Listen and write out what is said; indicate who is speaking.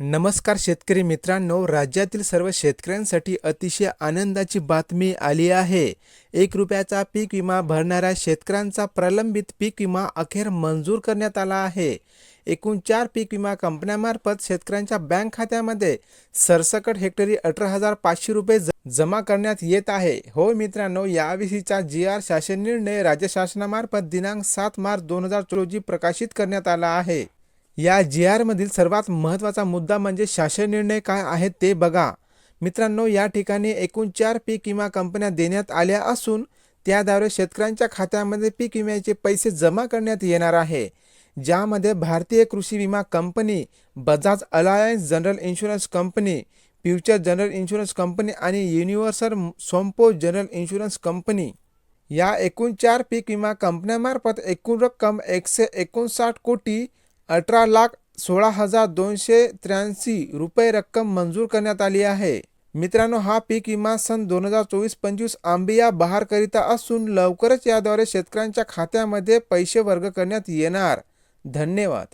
Speaker 1: नमस्कार शेतकरी मित्रांनो राज्यातील सर्व शेतकऱ्यांसाठी अतिशय आनंदाची बातमी आली आहे. एक रुपयाचा पीक विमा भरणाऱ्या शेतकऱ्यांचा प्रलंबित पीक विमा अखेर मंजूर करण्यात आला आहे. एकूण चार पीक विमा कंपन्यांमार्फत शेतकऱ्यांच्या बँक खात्यामध्ये सरसकट हेक्टरी अठरा हजार पाचशे रुपये ज- जमा करण्यात येत आहे. हो मित्रांनो याविषयीचा जी आर शासन निर्णय राज्य शासनामार्फत दिनांक सात मार्च दोन हजार रोजी प्रकाशित करण्यात आला आहे. या जी आरमधील सर्वात महत्त्वाचा मुद्दा म्हणजे शासन निर्णय काय आहे ते बघा. मित्रांनो या ठिकाणी एकूण चार पीक विमा कंपन्या देण्यात आल्या असून त्याद्वारे शेतकऱ्यांच्या खात्यामध्ये पीक विम्याचे पैसे जमा करण्यात येणार आहे. ज्यामध्ये भारतीय कृषी विमा company Bajaj Allianz general insurance company future general insurance company आणि universal Sompo general insurance company या एकूण चार पीक विमा कंपन्यांमार्फत एकूण रक्कम एकशे एकोणसाठ कोटी अठरा लाख सोळा हजार दोनशे त्र्याऐंशी रुपये रक्कम मंजूर करण्यात आली आहे. मित्रांनो हा पीक विमा सन दोन हजार चोवीस पंचवीस आंबिया बहारकरिता असून लवकरच याद्वारे शेतकऱ्यांच्या खात्यामध्ये पैसे वर्ग करण्यात येणार. धन्यवाद.